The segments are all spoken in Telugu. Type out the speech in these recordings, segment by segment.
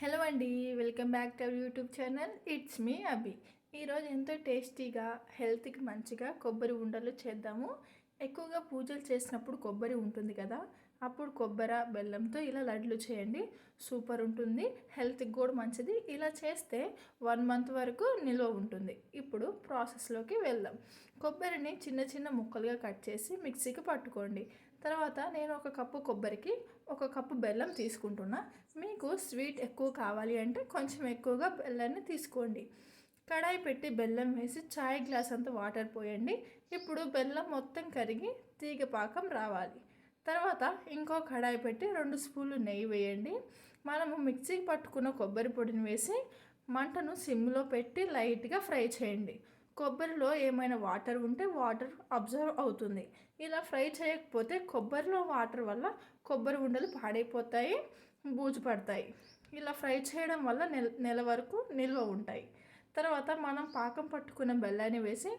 హలో అండి welcome back to our YouTube channel. It's me Abhi ఈరోజు ఎంతో టేస్టీగా హెల్త్కి మంచిగా కొబ్బరి ఉండలు చేద్దాము. ఎక్కువగా పూజలు చేసినప్పుడు కొబ్బరి ఉంటుంది కదా అప్పుడు కొబ్బరి బెల్లంతో ఇలా లడ్లు చేయండి. సూపర్ ఉంటుంది. హెల్త్కి కూడా మంచిది. ఇలా చేస్తే వన్ మంత్ వరకు నిల్వ ఉంటుంది. ఇప్పుడు ప్రాసెస్లోకి వెళ్దాం. కొబ్బరిని చిన్న చిన్న ముక్కలుగా కట్ చేసి మిక్సీకి పట్టుకోండి. తర్వాత నేను ఒక కప్పు కొబ్బరికి ఒక కప్పు బెల్లం తీసుకుంటున్నా. మీకు స్వీట్ ఎక్కువ కావాలి అంటే కొంచెం ఎక్కువగా బెల్లాన్ని తీసుకోండి. కడాయి పెట్టి బెల్లం వేసి చాయ్ గ్లాస్ అంత వాటర్ పోయండి. ఇప్పుడు బెల్లం మొత్తం కరిగి తీగ పాకం రావాలి. తర్వాత ఇంకో కడాయి పెట్టి రెండు స్పూన్లు నెయ్యి వేయండి. మనము మిక్సీకి పట్టుకున్న కొబ్బరి పొడిని వేసి మంటను సిమ్లో పెట్టి లైట్గా ఫ్రై చేయండి. కొబ్బరిలో ఏమైనా వాటర్ ఉంటే వాటర్ అబ్జర్వ్ అవుతుంది. ఇలా ఫ్రై చేయకపోతే కొబ్బరిలో వాటర్ వల్ల కొబ్బరి ఉండలు పాడైపోతాయి బూజు పడతాయి. ఇలా ఫ్రై చేయడం వల్ల నెల నెల వరకు నిల్వ ఉంటాయి. తర్వాత మనం పాకం పట్టుకున్న బెల్లాన్ని వేసి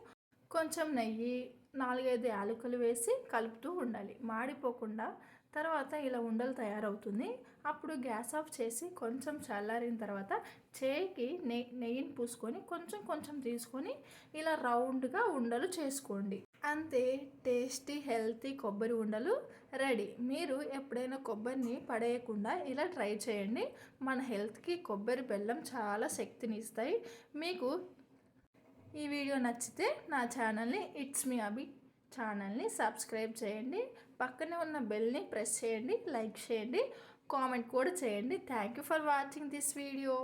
కొంచెం నెయ్యి నాలుగైదు యాలకులు వేసి కలుపుతూ ఉండాలి. మాడిపోకుండా తర్వాత ఇలా ఉండలు తయారవుతుంది. అప్పుడు గ్యాస్ ఆఫ్ చేసి కొంచెం చల్లారిన తర్వాత చేయికి నెయ్యి నెయ్యిని పూసుకొని కొంచెం కొంచెం తీసుకొని ఇలా రౌండ్గా ఉండలు చేసుకోండి. అంతే టేస్టీ హెల్తీ కొబ్బరి ఉండలు రెడీ. మీరు ఎప్పుడైనా కొబ్బరిని పడేయకుండా ఇలా ట్రై చేయండి. మన హెల్త్కి కొబ్బరి బెల్లం చాలా శక్తిని ఇస్తాయి మీకు ఈ వీడియో నచ్చితే నా ఛానల్ని ఇట్స్ మీ అభి ఛానల్ని సబ్స్క్రైబ్ చేయండి. పక్కనే ఉన్న బెల్ని ప్రెస్ చేయండి లైక్ చేయండి కామెంట్ కూడా చేయండి. Thank you for watching this video.